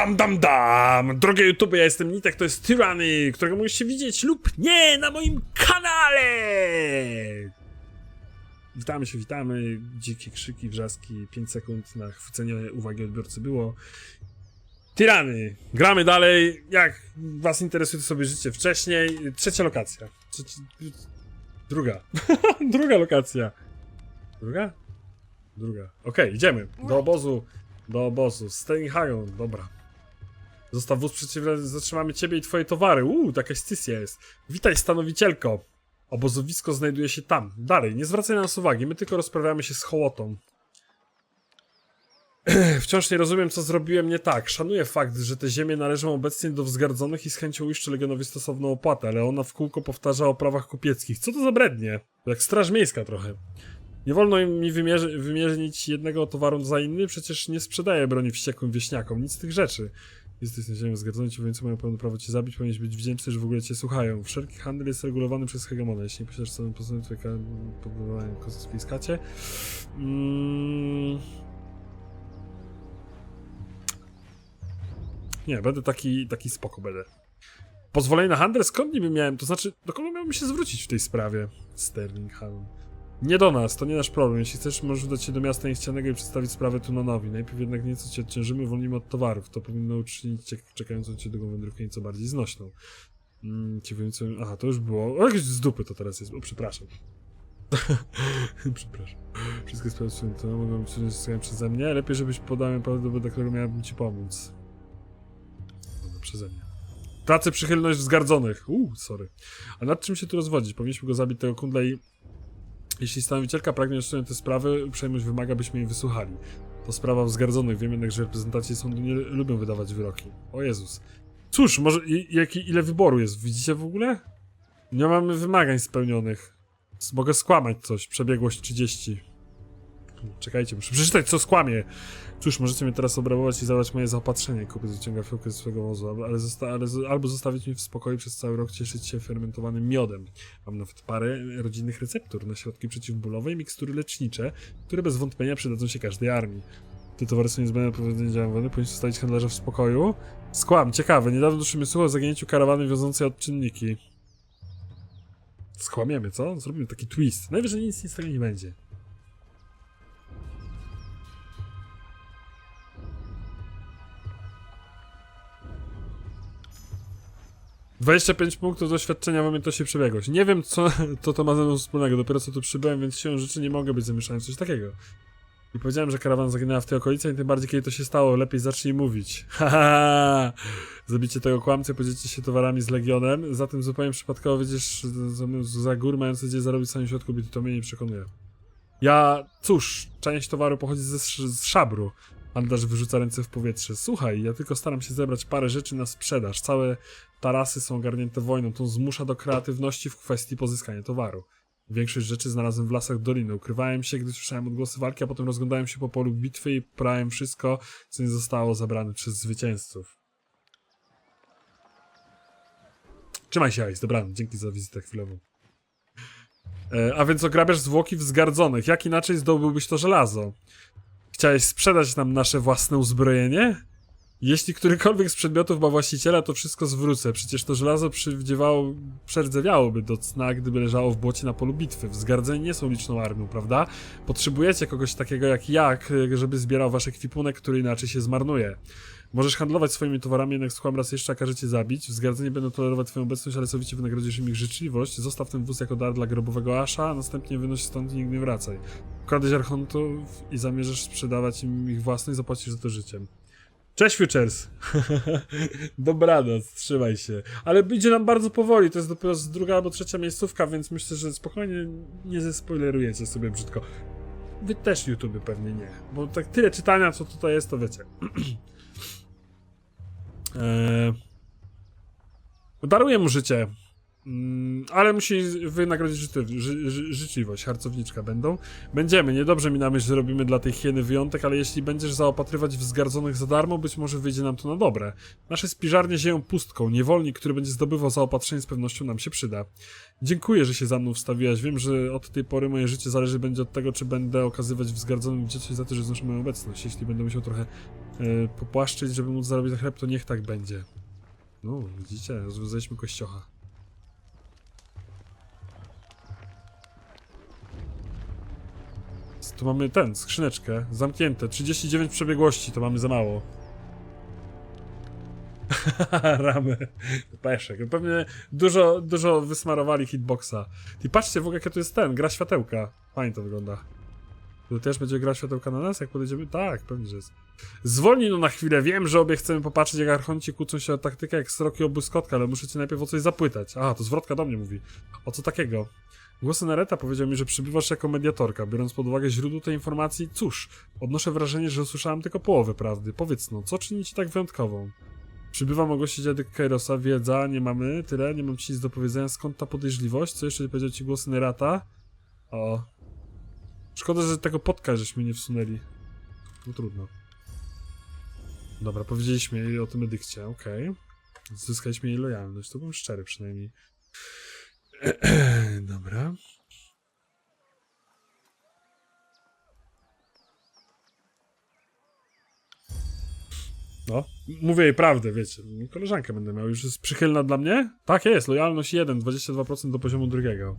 Dam, dam, dam! Drogie YouTube, ja jestem Nitek, to jest Tyranny, którego możecie widzieć lub nie na moim kanale! Witamy się, witamy. Dzikie krzyki, wrzaski, 5 sekund na chwycenie uwagi odbiorcy było. Tyrany, gramy dalej. Jak was interesuje, to sobie życie wcześniej. Trzecia lokacja. Trzeci... Druga. Druga lokacja. Druga? Druga. Okej, idziemy. Do obozu. Do obozu. Steinhagen, dobra. Zostaw wóz przeciwny, zatrzymamy ciebie i twoje towary. Uuu, taka scysja jest. Witaj, stanowicielko. Obozowisko znajduje się tam. Dalej, nie zwracaj na nas uwagi, my tylko rozprawiamy się z hołotą. Wciąż nie rozumiem, co zrobiłem nie tak. Szanuję fakt, że te ziemie należą obecnie do wzgardzonych i z chęcią uiszczę Legionowi stosowną opłatę, ale ona w kółko powtarza o prawach kupieckich. Co to za brednie? Jak straż miejska trochę. Nie wolno mi wymierzy, wymierzyć jednego towaru za inny, przecież nie sprzedaję broni wściekłym wieśniakom, nic z tych rzeczy. Jesteś na ziemi zgadzony ci, więc mają pełne prawo cię zabić, powinieneś być wdzięczny, że w ogóle cię słuchają. Wszelki handel jest regulowany przez hegemona. Jeśli nie posiadasz sobie pozwolenia, to powołanie konfiskacie. Mm. Nie, będę taki, taki spoko będę. Pozwolenie na handel? Skąd niby miałem? To znaczy, do kogo miałbym się zwrócić w tej sprawie? Sterling Haven. Nie do nas, to nie nasz problem. Jeśli chcesz, możesz udać się do miasta niechcianego i przedstawić sprawę Tunanowi. Najpierw jednak nieco cię odciążymy, uwolnimy od towarów. To powinno uczynić cię czekającą cię długą wędrówkę nieco bardziej znośną. Mm, ci mówiąc, aha, to już było. O, jakieś z dupy to teraz jest. O, przepraszam. przepraszam. Wszystkie sprawy są to mogą uzyskane przeze mnie. Lepiej, żebyś podał mi powód, do którego miałabym ci pomóc. Przeze mnie. Tracę przychylność wzgardzonych. Uuu, sorry. A nad czym się tu rozwodzić? Powinniśmy go zabić tego kundla i jeśli stanowicielka pragnie usunąć te sprawy, uprzejmość wymaga, byśmy jej wysłuchali. To sprawa wzgardzonych. Wiem jednak, że reprezentanci sądu nie lubią wydawać wyroki. O Jezus. Cóż, może jaki, ile wyboru jest? Widzicie w ogóle? Nie mamy wymagań spełnionych. Mogę skłamać coś. Przebiegłość 30. Czekajcie, muszę przeczytać, co skłamie. Cóż, możecie mnie teraz obrabować i zabrać moje zaopatrzenie. Kupiec wyciąga fiolkę ze swojego wozu, ale, zosta- ale z- albo zostawić mnie w spokoju przez cały rok cieszyć się fermentowanym miodem. Mam nawet parę rodzinnych receptur na środki przeciwbólowe i mikstury lecznicze, które bez wątpienia przydadzą się każdej armii. Te towary są niezbędne do prowadzenia działań wojny, powinien zostawić handlarza w spokoju. Skłam, ciekawe, niedawno doszło mi słuch o zaginięciu karawany wiązącej odczynniki. Skłamiemy, co? Zrobimy taki twist. Najwyżej nic, nic z tego nie będzie. Dwadzieścia pięć punktów doświadczenia to się przebiegłość. Nie wiem, co to, to ma ze mną wspólnego. Dopiero co tu przybyłem, więc się rzeczy nie mogę być zamieszany w coś takiego. I powiedziałem, że karawana zaginęła w tej okolicy, i tym bardziej kiedy to się stało, lepiej zacznij mówić. Haha! Zabicie tego kłamcy, podzielicie się towarami z Legionem, zatem zupełnie przypadkowo wiedziesz za, gór mający gdzie zarobić w samym środku bity, to mnie nie przekonuje. Ja, cóż, część towaru pochodzi ze, z szabru. Handlarz wyrzuca ręce w powietrze. Słuchaj, ja tylko staram się zebrać parę rzeczy na sprzedaż. Całe tarasy są ogarnięte wojną. To zmusza do kreatywności w kwestii pozyskania towaru. Większość rzeczy znalazłem w lasach doliny. Ukrywałem się, gdy słyszałem odgłosy walki, a potem rozglądałem się po polu bitwy i prałem wszystko, co nie zostało zabrane przez zwycięzców. Trzymaj się, Ice. Dobranoc. Dzięki za wizytę chwilową. E, a więc ograbiasz zwłoki wzgardzonych. Jak inaczej zdobyłbyś to żelazo? Chciałeś sprzedać nam nasze własne uzbrojenie? Jeśli którykolwiek z przedmiotów ma właściciela, to wszystko zwrócę. Przecież to żelazo przywdziewało, przerdzewiałoby do cna, gdyby leżało w błocie na polu bitwy. Wzgardzeni nie są liczną armią, prawda? Potrzebujecie kogoś takiego jak jak, żeby zbierał wasz ekwipunek, który inaczej się zmarnuje. Możesz handlować swoimi towarami, jednak skłam raz jeszcze każecie zabić. Wzgardzeni będą tolerować twoją obecność, ale sowicie wynagrodzisz im ich życzliwość. Zostaw ten wóz jako dar dla grobowego Asza, a następnie wynoś stąd i nigdy nie wracaj. Kradłeś archontów i zamierzasz sprzedawać im ich własność, zapłacisz za to życiem. Cześć Futures! Dobranoc, trzymaj się. Ale idzie nam bardzo powoli, to jest dopiero druga albo trzecia miejscówka, więc myślę, że spokojnie nie zespoilerujecie sobie brzydko. Wy też YouTube pewnie nie, bo tak tyle czytania, co tutaj jest, to wiecie. eee... Daruję mu życie. Mm, ale musi wynagrodzić żyty, ży, ży, życzliwość. Harcowniczka będą. Będziemy. Niedobrze mi na myśl, że robimy dla tej hieny wyjątek, ale jeśli będziesz zaopatrywać w zgardzonych za darmo, być może wyjdzie nam to na dobre. Nasze spiżarnie zieją pustką. Niewolnik, który będzie zdobywał zaopatrzenie z pewnością nam się przyda. Dziękuję, że się za mną wstawiłaś. Wiem, że od tej pory moje życie zależy będzie od tego, czy będę okazywać wzgardzonym wdzięczność za to, że znoszę moją obecność. Jeśli będę musiał trochę e, popłaszczyć, żeby móc zarobić na chleb, to niech tak będzie. No, widzicie, rozwiązaliśmy kościocha. Tu mamy ten, skrzyneczkę, zamknięte, 39 przebiegłości, to mamy za mało. Ramy, peszek, pewnie dużo, dużo wysmarowali hitboxa. I patrzcie w ogóle, jaka to jest ten, gra światełka. Fajnie to wygląda. Tu też będzie gra światełka na nas, jak podejdziemy? Tak, pewnie, że jest. Zwolnij no na chwilę, wiem, że obie chcemy popatrzeć, jak archonci kłócą się o taktykę jak sroki o błyskotka, ale muszę cię najpierw o coś zapytać. A, to zwrotka do mnie mówi. O co takiego? Głos Nereta powiedział mi, że przybywasz jako mediatorka. Biorąc pod uwagę źródło tej informacji, cóż, odnoszę wrażenie, że usłyszałem tylko połowę prawdy. Powiedz no, co czyni ci tak wyjątkową? Przybywam o gości dziadek Kairosa, wiedza, nie mamy, tyle, nie mam ci nic do powiedzenia, skąd ta podejrzliwość? Co jeszcze powiedział ci głos Nerata? O. Szkoda, że tego podka żeśmy nie wsunęli. No trudno. Dobra, powiedzieliśmy jej o tym edykcie, okej. Zyskaliśmy jej lojalność, to byłem szczery przynajmniej. Dobra. No, mówię jej prawdę, wiecie. Koleżankę będę miał. Już jest przychylna dla mnie? Tak jest, lojalność 1, 22% do poziomu drugiego.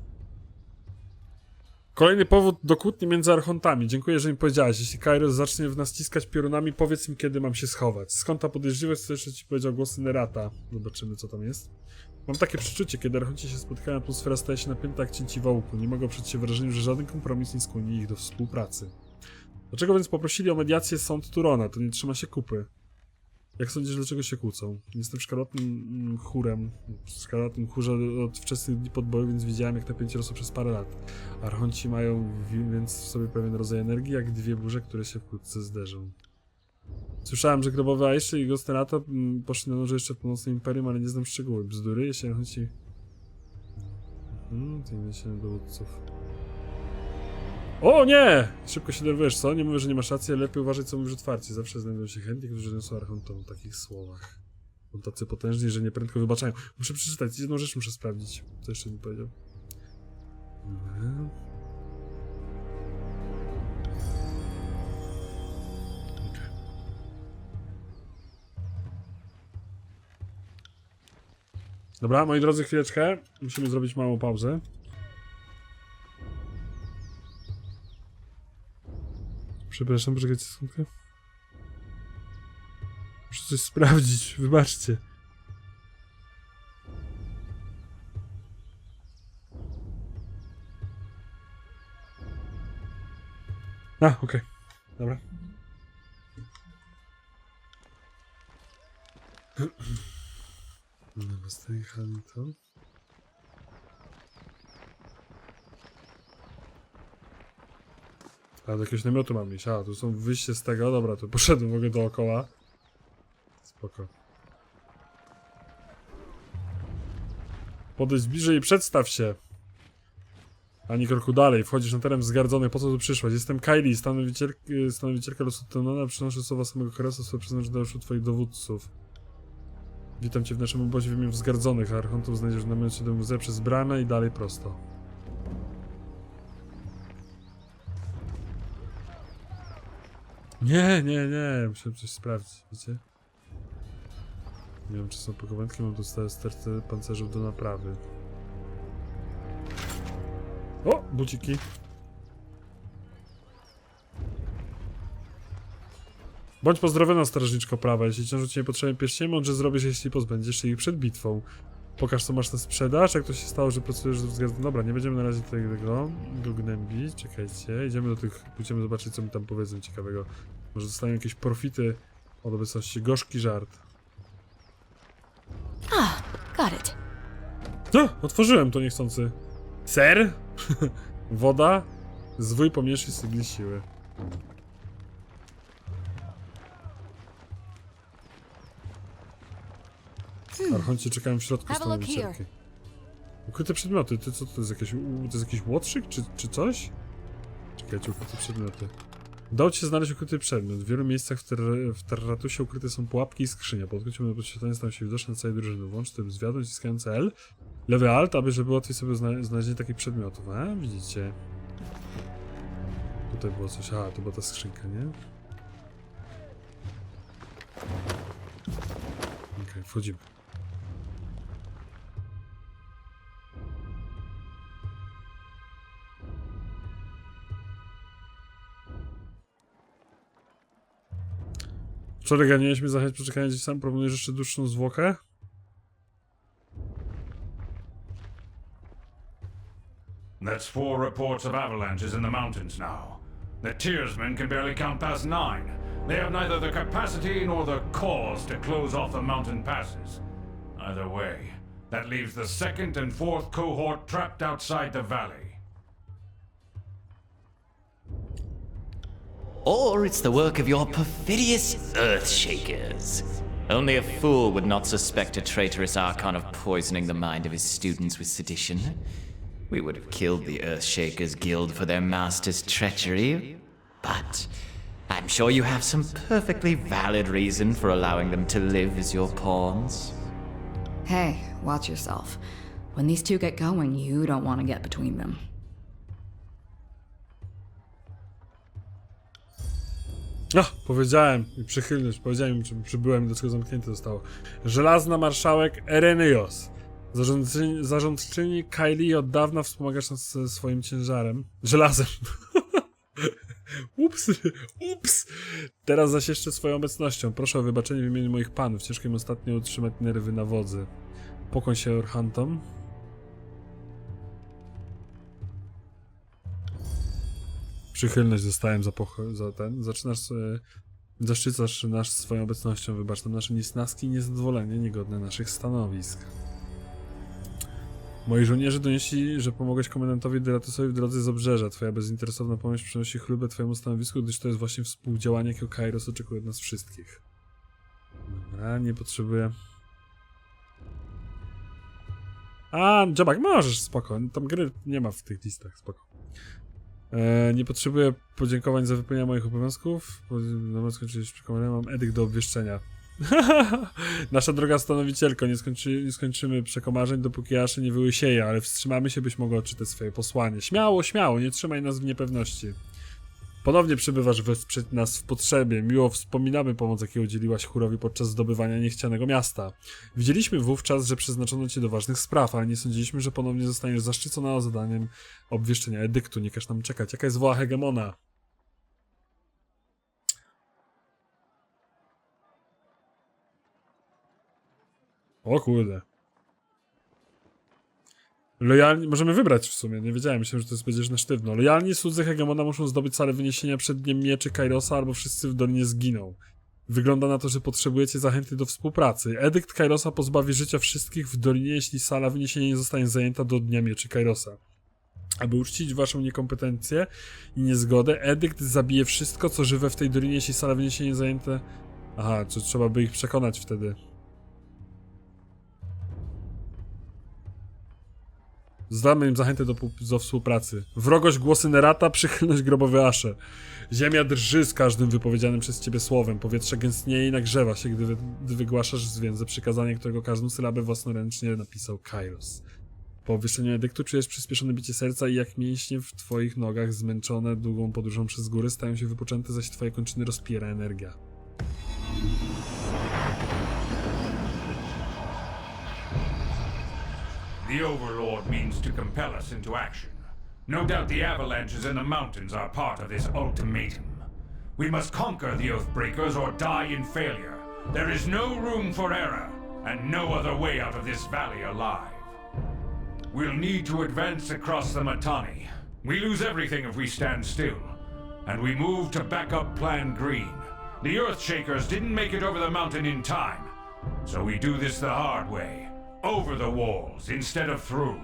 Kolejny powód do kłótni między archontami. Dziękuję, że mi powiedziałeś. Jeśli Kairos zacznie w nas ciskać piorunami, powiedz im, kiedy mam się schować. Skąd ta podejrzliwość, co jeszcze ci powiedział głos Nerata? Zobaczymy, co tam jest. Mam takie przeczucie, kiedy archonci się spotkają, atmosfera staje się napięta jak cięci wołku. Nie mogę oprzeć się wrażeniu, że żaden kompromis nie skłoni ich do współpracy. Dlaczego więc poprosili o mediację sąd Turona? To nie trzyma się kupy. Jak sądzisz, dlaczego się kłócą? Jestem szkarłatnym chórem, szkarłatnym chórze od wczesnych dni podboju, więc widziałem, jak napięcie rosło przez parę lat. Archonci mają wi- więc w sobie pewien rodzaj energii, jak dwie burze, które się wkrótce zderzą. Słyszałem, że grobowe Aisha i Gosterata mm, poszli na noże jeszcze w imperium, ale nie znam szczegółów. Bzdury, jeśli Archonci... Mhm, to nie dowódców. O nie! Szybko się derwujesz, co? Nie mówię, że nie masz racji, lepiej uważać, co mówisz otwarcie. Zawsze znajdą się chętni, którzy niosą archontom w takich słowach. Są tacy potężni, że nieprędko wybaczają. Muszę przeczytać, jedną rzecz muszę sprawdzić. Co jeszcze mi powiedział? Dobra. Dobra, moi drodzy, chwileczkę. Musimy zrobić małą pauzę. Przepraszam, poczekajcie sekundkę. Muszę coś sprawdzić, wybaczcie. A, okej. Dobra. Dobra, stajechali to. A do jakiegoś namiotu mam iść. A, tu są wyjście z tego. Dobra, to poszedłem w ogóle dookoła. Spoko. Podejdź bliżej i przedstaw się. Ani kroku dalej. Wchodzisz na teren wzgardzony. Po co tu przyszłaś? Jestem Kylie, stanowiciel, stanowicielka losu Tenona. Przynoszę słowa samego Karasa, słowa przyznam, że uszu twoich dowódców. Witam cię w naszym obozie w imię wzgardzonych. Archontów znajdziesz w namiocie do muzeum przez bramę i dalej prosto. Nie, nie, nie, muszę coś sprawdzić, wiecie? Nie wiem, czy są pokowentki, mam tu stałe sterce pancerzów do naprawy. O, buciki. Bądź pozdrowiona, strażniczko prawa. Jeśli ciążą cię potrzebne pierścienie, mądrze zrobisz, jeśli pozbędziesz się ich przed bitwą. Pokaż, co masz na sprzedaż, jak to się stało, że pracujesz ze względu... Dobra, nie będziemy na razie tego go gnębić. Czekajcie, idziemy do tych... Pójdziemy zobaczyć, co mi tam powiedzą ciekawego. Może dostają jakieś profity od obecności. Gorzki żart. Ah, got it. No, otworzyłem to niechcący. Ser? Woda? Zwój pomniejszy sygli siły. Archonci czekają w środku Have a look stanowicielki. Ukryte przedmioty, ty co to jest jakiś, u- to jest jakiś łotrzyk czy, czy coś? Czekajcie, ukryte przedmioty. Udało ci się znaleźć ukryty przedmiot. W wielu miejscach w, ter w Terratusie ukryte są pułapki i skrzynia. Po odkryciu na podświetlenie stają się widoczne na całej drużyny. Włącz tym zwiadu naciskając L. Lewy Alt, aby żeby łatwiej sobie zna znalezienie takich przedmiotów. A, widzicie. Tutaj było coś. A, to była ta skrzynka, nie? Okej, wchodzimy. Wczoraj ganiałeś mnie za chęć przeczekania gdzieś sam, proponujesz jeszcze dłuższą zwłokę? That's four reports of avalanches in the mountains now. The Tearsmen can barely count past nine. They have neither the capacity nor the cause to close off the mountain passes. Either way, that leaves the second and fourth cohort trapped outside the valley. Or it's the work of your perfidious Earthshakers. Only a fool would not suspect a traitorous Archon of poisoning the mind of his students with sedition. We would have killed the Earthshakers Guild for their master's treachery. But I'm sure you have some perfectly valid reason for allowing them to live as your pawns. Hey, watch yourself. When these two get going, you don't want to get between them. No, powiedziałem, i przychylność, powiedziałem im, żeby przybyłem, dlaczego zamknięte zostało. Żelazna marszałek Erenios. Zarządczyni, zarządczyni Kylie od dawna wspomagasz nas ze swoim ciężarem. Żelazem. ups, ups. Teraz zaś jeszcze swoją obecnością. Proszę o wybaczenie w imieniu moich panów. Ciężko im ostatnio utrzymać nerwy na wodzy. Pokłoń się Orhantom. Przychylność dostałem za, za ten. Zaczynasz sobie... Zaszczycasz nas swoją obecnością. Wybacz nam nasze niesnaski i niezadowolenie niegodne naszych stanowisk. Moi żołnierze donieśli, że pomogłeś komendantowi Deratusowi w drodze z obrzeża. Twoja bezinteresowna pomoc przynosi chlubę twojemu stanowisku, gdyż to jest właśnie współdziałanie, jakiego Kairos oczekuje od nas wszystkich. Dobra, nie potrzebuję... A, Jabak, możesz, spoko. Tam gry nie ma w tych listach, spoko. E, nie potrzebuję podziękowań za wypełnienie moich obowiązków. bo- No, skończyliśmy przekonanie, mam edykt do obwieszczenia. Nasza droga stanowicielko, nie, skończy, nie skończymy przekomarzeń, dopóki Aszy nie wyłysieje, ale wstrzymamy się, byś mogła odczytać swoje posłanie. Śmiało, śmiało, nie trzymaj nas w niepewności. Ponownie przybywasz wesprzeć nas w potrzebie. Miło wspominamy pomoc, jakiej udzieliłaś chórowi podczas zdobywania niechcianego miasta. Widzieliśmy wówczas, że przeznaczono cię do ważnych spraw, ale nie sądziliśmy, że ponownie zostaniesz zaszczycona zadaniem obwieszczenia edyktu. Nie każ nam czekać. Jaka jest woła hegemona? O kurde. Lojalni, możemy wybrać w sumie, nie wiedziałem, myślałem, że to jest będziesz na sztywno. Lojalni słudzy hegemona muszą zdobyć salę wyniesienia przed dniem mieczy Kairosa, albo wszyscy w dolinie zginą. Wygląda na to, że potrzebujecie zachęty do współpracy. Edykt Kairosa pozbawi życia wszystkich w dolinie, jeśli sala wyniesienia nie zostanie zajęta do dnia mieczy Kairosa. Aby uczcić waszą niekompetencję i niezgodę, edykt zabije wszystko, co żywe w tej dolinie, jeśli sala wyniesienia nie zajęte... Aha, czy trzeba by ich przekonać wtedy. Zdamy im zachętę do, do współpracy. Wrogość głosy Nerata, przychylność grobowy Asze. Ziemia drży z każdym wypowiedzianym przez ciebie słowem. Powietrze gęstnieje i nagrzewa się, gdy, wy, gdy wygłaszasz zwięzłe przykazanie, którego każdą sylabę własnoręcznie napisał Kairos. Po obwieszczeniu edyktu czujesz przyspieszone bicie serca i jak mięśnie w twoich nogach, zmęczone długą podróżą przez góry, stają się wypoczęte, zaś twoje kończyny rozpiera energia. The Overlord means to compel us into action. No doubt the avalanches in the mountains are part of this ultimatum. We must conquer the Oathbreakers or die in failure. There is no room for error, and no other way out of this valley alive. We'll need to advance across the Matani. We lose everything if we stand still. And we move to back up Plan Green. The Earthshakers didn't make it over the mountain in time. So we do this the hard way. Over the walls instead of through.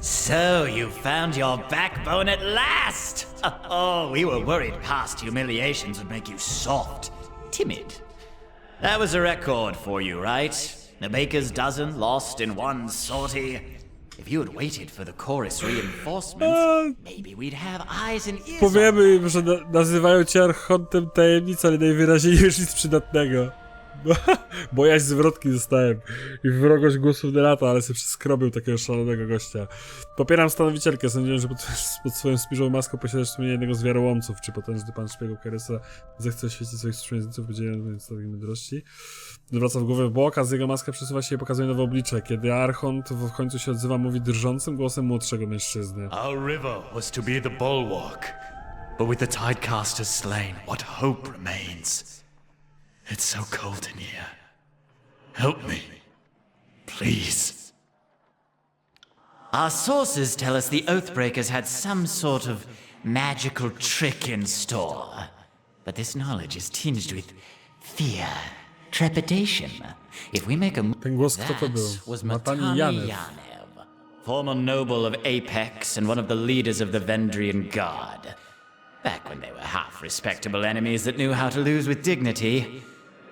So you found your backbone at last! Oh, we were worried past humiliations would make you soft, timid. That was a record for you, right? The baker's dozen lost in one sortie. If you had waited for the chorus reinforcements, uh, maybe we'd have eyes and ears. on Powiemy im, że na nazywają cię archontem tajemnic, ale najwyraźniej już nic przydatnego. Bo, ja zwrotki dostałem i wrogość głosów Delata, ale sobie przeskrobił takiego szalonego gościa. Popieram stanowicielkę, sądziłem, że pod, pod swoją spiżową maską posiadasz sumienie jednego z wiarołomców, czy potężny pan szpiegów Kerysa zechce oświecić swoich sprzymierzeńców, podzielając statek mądrości. Zwraca w głowę w bok, a z jego maska przesuwa się i pokazuje nowe oblicze. Kiedy Archont w końcu się odzywa, mówi drżącym głosem młodszego mężczyzny. Our river was to be the bulwark, but with the tidecasters slain, what hope remains? It's so cold in here. Help me. Please. Our sources tell us the Oathbreakers had some sort of magical trick in store. But this knowledge is tinged with fear, trepidation. If we make a move, Ten głos to that był? was Matani Matani Yanev, former noble of Apex and one of the leaders of the Vendrian Guard. Back when they were half respectable enemies that knew how to lose with dignity.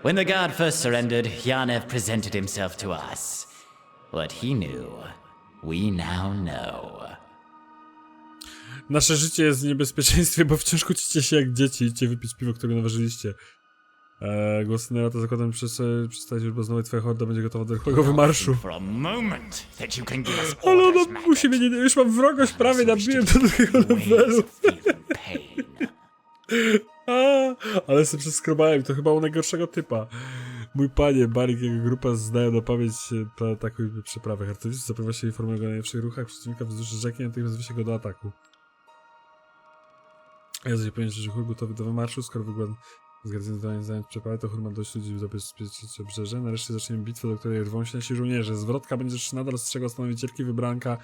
When the Guard first surrendered, Yanev presented himself to us. What he knew, we now know. Nasze życie jest w niebezpieczeństwie, bo wciąż kłócicie się jak dzieci. Idźcie wypić piwo, które naważyliście. Eee, głos Nerata zakładam przez przedstawić, że znowu twoja horda będzie gotowa do rychłego wymarszu. Ale ona musi mnie, nie- już mam wrogość, prawie nabiłem do Ways levelu. A, ale sobie przeskrobałem, to chyba u najgorszego typa. Mój panie, Barik jego grupa znają na pamięć e, ataku i przeprawy. Hartownicy zapewnia się informują go o najlepszych ruchach przeciwnika wzdłuż rzeki, natychmiast wyśle go do ataku. Ja zaś powiem, że chór gotowy do wymarszu, skoro wygląd zgadzanie zająć przeprawy, to chór ma dość ludzi, zabezpieczyć obrzeże. Nareszcie zaczniemy bitwę, do której rwą się nasi żołnierze. Zwrotka będziesz nadal strzegał stanowicielki, wybranka.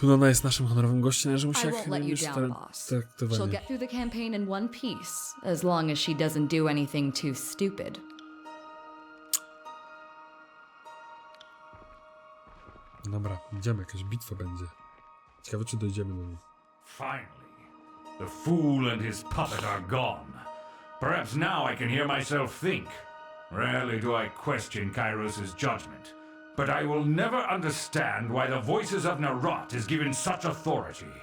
Hunona jest naszym honorowym gościem, należy mu się I jak won't let you down, tra- boss. traktowanie. She'll get through the campaign in one piece, as long as she doesn't do anything too stupid. Dobra, idziemy, jakaś bitwa będzie. Ciekawe, czy dojdziemy do niej. Finally, the fool and his puppet are gone. Perhaps now I can hear myself think. Rarely do I question Kairos' judgment, but I will never understand why the voices of Narot is given such authority.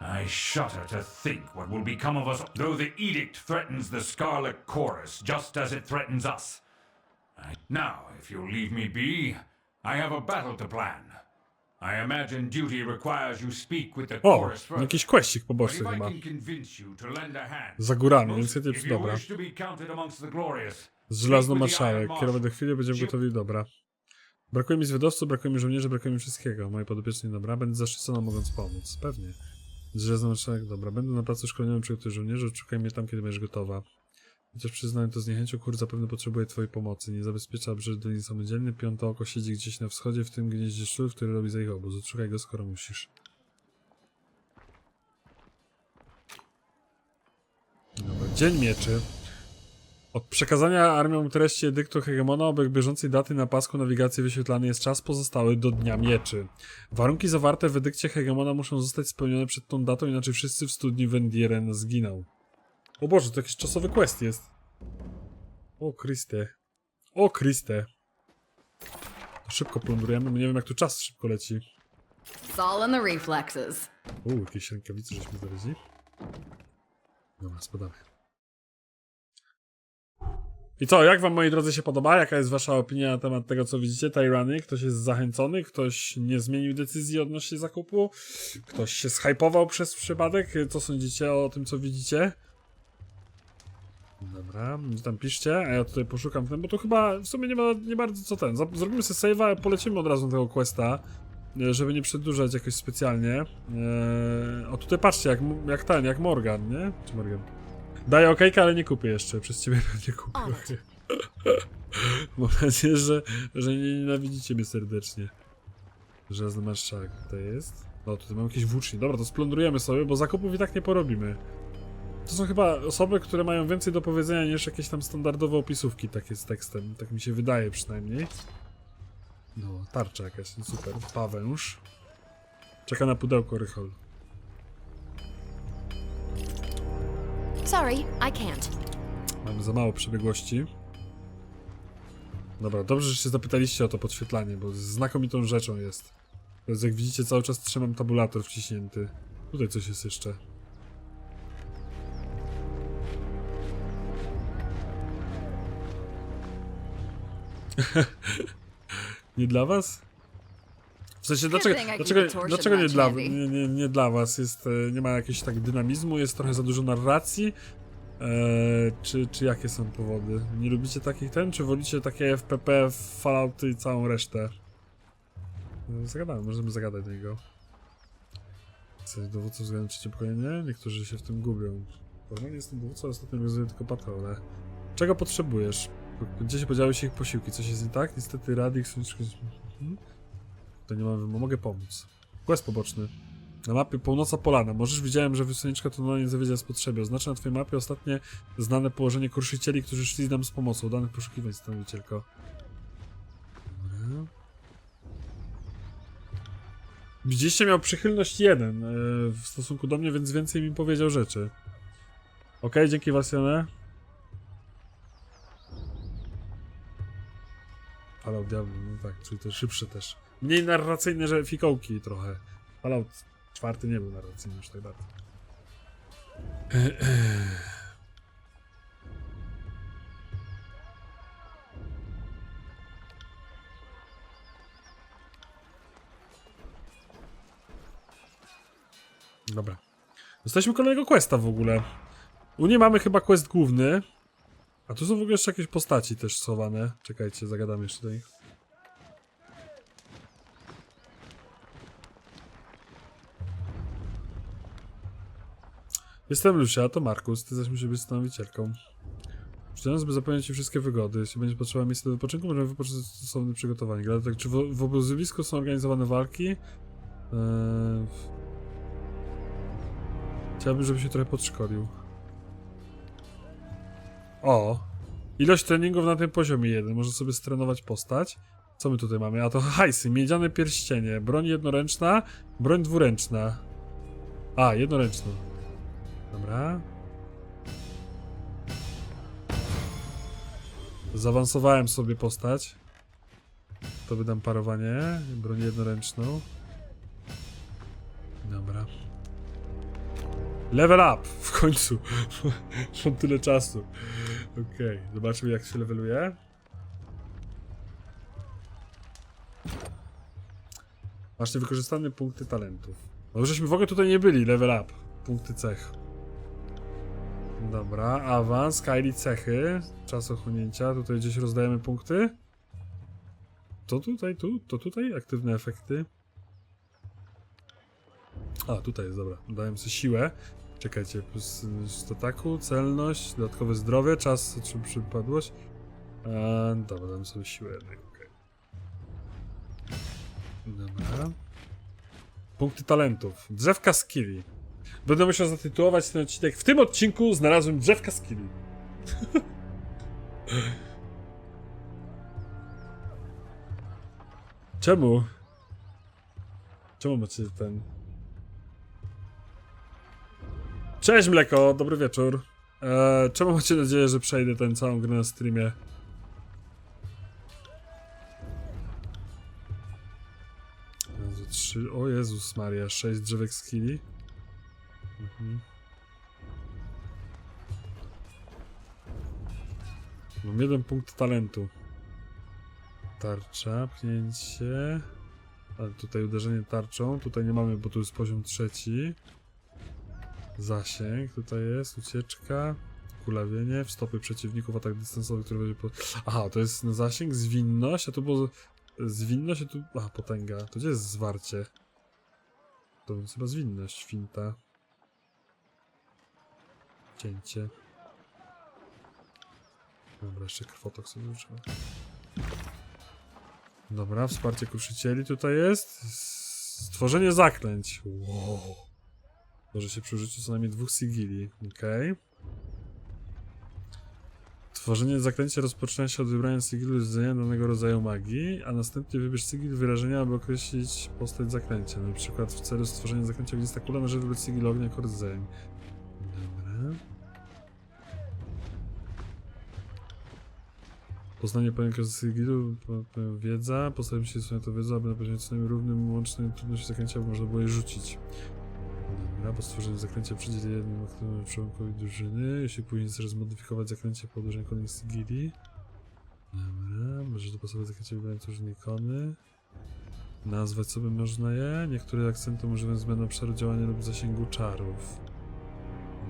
I shudder to think what will become of us, though the edict threatens the Scarlet Chorus just as it threatens us. I- Now, if you'll leave me be, I have a battle to plan. I imagine duty requires you speak with the O, jakiś kwestik poboczny chyba. can convince you to lend a hand, Za górami, więc you dobra. wish to be counted amongst the glorious, Z żelazną speak with the Iron marszałek. Kierować do chwili, będziemy gotowi, dobra. Brakuje mi zwiadowców, brakuje mi żołnierzy, brakuje mi wszystkiego. Moje podopieczne, dobra. Będę zaszczycona mogąc pomóc. Pewnie. Z żelazną marszałek, dobra. Będę na placu szkoleniowym przygotuję żołnierzy, szukaj mnie tam, kiedy będziesz gotowa. Chociaż przyznałem to z niechęcią, kur zapewne potrzebuje twojej pomocy. Nie zabezpiecza doliny samodzielny, piąte oko siedzi gdzieś na wschodzie, w tym gnieździe szczurów, który robi za ich obóz. Odszukaj go, skoro musisz. Dobra, Dzień Mieczy. Od przekazania armiom treści edyktu Hegemona obok bieżącej daty na pasku nawigacji wyświetlany jest czas pozostały do Dnia Mieczy. Warunki zawarte w edykcie Hegemona muszą zostać spełnione przed tą datą, inaczej wszyscy w studni Wendieren zginą. O Boże, to jakiś czasowy quest jest. O Kriste. O Kriste. Szybko plądrujemy, bo nie wiem jak tu czas szybko leci. It's all in the reflexes. Uuu, jakieś rękawice żeśmy znaleźli. Dobra, spadamy. I co, jak wam moi drodzy się podoba? Jaka jest wasza opinia na temat tego, co widzicie? Tyrany? Ktoś jest zachęcony? Ktoś nie zmienił decyzji odnośnie zakupu? Ktoś się zhypował przez przypadek? Co sądzicie o tym, co widzicie? Dobra, tam piszcie, a ja tutaj poszukam ten, bo tu chyba w sumie nie ma nie bardzo co ten. Zrobimy sobie save'a, polecimy od razu tego questa, e, żeby nie przedłużać jakoś specjalnie. Eee, o tutaj patrzcie, jak, jak ten, jak Morgan, nie? Czy Morgan? Daję okejkę, ale nie kupię jeszcze, przez ciebie pewnie kupię. Mam nadzieję, że, że nie nienawidzicie mnie serdecznie. Żelazny marszałek tutaj jest. No, tutaj mam jakieś włócznie. Dobra, to splądrujemy sobie, bo zakupów i tak nie porobimy. To są chyba osoby, które mają więcej do powiedzenia niż jakieś tam standardowe opisówki takie z tekstem. Tak mi się wydaje przynajmniej. No, tarcza jakaś, no super. Pawęż. Czeka na pudełko Rychol. Sorry, I can't. Mamy za mało przebiegłości. Dobra, dobrze, że się zapytaliście o to podświetlanie, bo znakomitą rzeczą jest. Teraz jak widzicie cały czas trzymam tabulator wciśnięty. Tutaj coś jest jeszcze. nie dla was? W sensie, dlaczego, dlaczego, dlaczego nie, dla, nie, nie, nie dla was? Jest, e, nie ma jakiegoś tak dynamizmu, jest trochę za dużo narracji? E, czy, czy jakie są powody? Nie lubicie takich ten, czy wolicie takie FPP, Fallouty i całą resztę? E, Zagadamy, możemy zagadać do niego. Coś dowódców względem trzecie pokolenie? Niektórzy się w tym gubią. Normalnie jestem dowódcą, ostatnio organizuję tylko patrole. Czego potrzebujesz? Gdzie się podziały się ich posiłki? Coś jest nie tak? Niestety Radix... Hmm? To nie mam, mogę pomóc. Quest poboczny. Na mapie Północa Polana. Możesz widziałem, że wysłanniczka to nie zawiedzia z potrzeby. Oznacza na twojej mapie ostatnie znane położenie kruszycieli, którzy szli nam z pomocą. Danych poszukiwań stanowicielko. Dobra. Widzieliście, miał przychylność jeden e, w stosunku do mnie, więc więcej mi powiedział rzeczy. Okej, dzięki Wasjone. Fallout Diablo, no tak, czyli to szybsze też. Mniej narracyjne, że fikołki trochę. Fallout czwarty nie był narracyjny już tak bardzo. Dobra. Dostaliśmy kolejnego questa w ogóle. U nie mamy chyba quest główny. A tu są w ogóle jeszcze jakieś postaci też schowane. Czekajcie, zagadam jeszcze do nich. Jestem Lucia, to Markus, ty zaś musisz być stanowicielką. Przyjemność, by zapewnić ci wszystkie wygody. Jeśli będzie potrzeba miejsca do wypoczynku, możemy wypocząć stosowne przygotowanie. Tak, czy w, w obozowisku są organizowane walki? Eee... Chciałbym, żeby się trochę podszkolił. O! Ilość treningów na tym poziomie jeden. Może sobie strenować postać. Co my tutaj mamy? A to hajsy, miedziane pierścienie, broń jednoręczna, broń dwuręczna. A, jednoręczna. Dobra. Zaawansowałem sobie postać. To wydam parowanie, broń jednoręczną. Dobra. Level up! W końcu. Mam tyle czasu. Okej, zobaczmy jak się leveluje. Masz niewykorzystane punkty talentów. No żeśmy w ogóle tutaj nie byli, level up. Punkty cech. Dobra, awans, Kylie cechy, czas ochłonięcia, tutaj gdzieś rozdajemy punkty. To tutaj, tu, to tutaj, aktywne efekty. A, tutaj jest, dobra, dałem sobie siłę. Czekajcie, plus y, ataku, celność, dodatkowe zdrowie, czas czy przypadłość. Dobra, dam sobie siłę jednak, okej. Dobra. Punkty talentów. Drzewka skilli. Będę musiał zatytułować ten odcinek. W tym odcinku znalazłem drzewka skilli. Czemu? Czemu macie ten... Cześć mleko, dobry wieczór. Eee, czemu macie nadzieję, że przejdę tę całą grę na streamie? O Jezus Maria, sześć drzewek skilli. Mhm. Mam jeden punkt talentu. Tarcza, pchnięcie. Ale tutaj uderzenie tarczą. Tutaj nie mamy, bo tu jest poziom trzeci. Zasięg, tutaj jest, ucieczka, kulawienie, w stopy przeciwników, atak dystansowy, który będzie po... Aha, to jest zasięg, zwinność, a tu było... Zwinność, a tu... Aha, potęga. To gdzie jest zwarcie? To jest chyba zwinność, finta. Cięcie. Dobra, jeszcze krwotok sobie użyłem. Dobra, wsparcie kruszycieli tutaj jest. Stworzenie zaklęć. Wow. Może się przy użyciu co najmniej dwóch sigili. Okej. Tworzenie zaklęcia rozpoczyna się od wybrania sigilu z danego rodzaju magii, a następnie wybierz sigil wyrażenia, aby określić postać zaklęcia. Na przykład w celu stworzenia zaklęcia ognista kula należy wybrać sigil ognia jako Poznanie pojęcia Sigilu, po- po- wiedza, postawić się swoją to wiedzę, aby na poziomie co najmniej równym łącznym trudności zakręcia można było je rzucić. Dobra, po zakręcia przydzieli jednym aktywnym członkowi drużyny, jeśli później chcesz zmodyfikować zakręcie po uderzeniu konik Sigili. Dobra, możesz dopasować zakręcie wybierając różne ikony. Nazwać sobie można je. Niektóre akcenty używają zmian obszaru działania lub zasięgu czarów.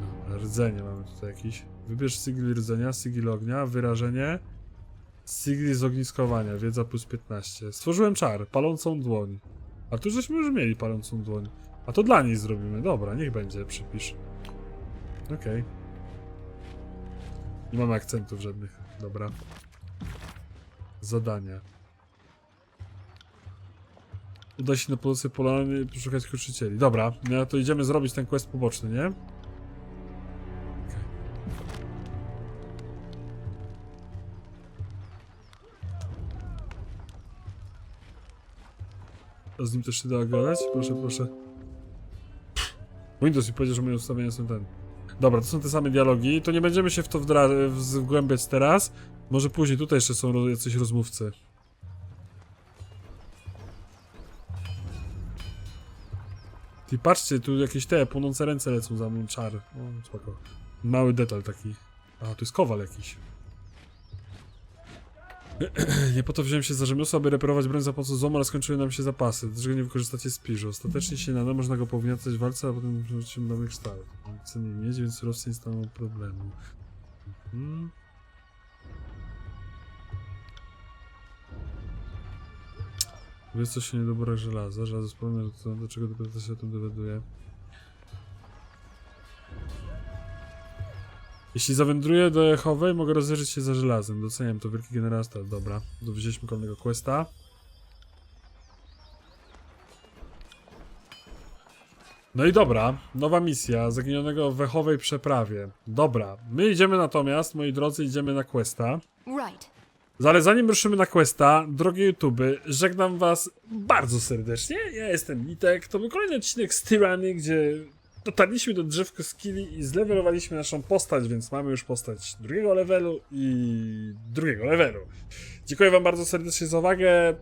Dobra, rdzenie mamy tutaj jakiś. Wybierz sigil rdzenia, sigil ognia, wyrażenie, sigil z ogniskowania, wiedza plus 15. Stworzyłem czar, palącą dłoń. A tu żeśmy już mieli palącą dłoń. A to dla niej zrobimy. Dobra, niech będzie, przypisz. Okej. Nie mamy akcentów żadnych. Dobra. Zadania. Uda się na północy Polany poszukać kruszycieli. Dobra, no to idziemy zrobić ten quest poboczny, nie? A z nim też się da gadać? Proszę, proszę. Windows mi powiedział, że moje ustawienia są ten. Dobra, to są te same dialogi. To nie będziemy się w to wgłębiać teraz. Może później, tutaj jeszcze są ro- jacyś rozmówcy. Ty patrzcie, tu jakieś te płonące ręce lecą za mną, czar. Spoko. Mały detal taki. A, tu jest kowal jakiś. nie po to wziąłem się za rzemiosło, aby reperować broń za pomocą złomu, ale skończyły nam się zapasy. Dlaczego nie wykorzystacie spiżu? Ostatecznie się nada, można go powgniatać w walce, a potem wrzucimy nowy kształt. Ceny mieć, więc surowcy nie staną problemu. Mhm. Wiesz coś o niedoborach żelaza, żelazo to dlaczego dopiero się o tym dowiaduję. Jeśli zawędruję do Echowej, mogę rozejrzeć się za żelazem. Doceniam to, wielki generał Dobra, wzięliśmy kolejnego questa. No i dobra, nowa misja, zaginionego w Echowej przeprawie. Dobra, my idziemy natomiast, moi drodzy, idziemy na questa. Right. Ale zanim ruszymy na questa, drogie YouTube, żegnam was bardzo serdecznie. Ja jestem Nitek. To był kolejny odcinek z Tyranny, gdzie dotarliśmy do drzewka skilli i zlevelowaliśmy naszą postać, więc mamy już postać drugiego levelu i drugiego levelu. Dziękuję wam bardzo serdecznie za uwagę.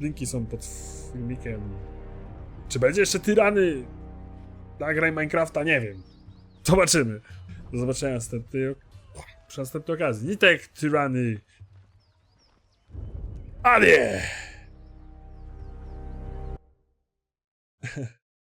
Linki są pod filmikiem. Czy będzie jeszcze Tyrany? Nagraj Minecrafta? Nie wiem. Zobaczymy. Do zobaczenia następnej, przy następnej okazji. Nitek, Tyrany. Ale!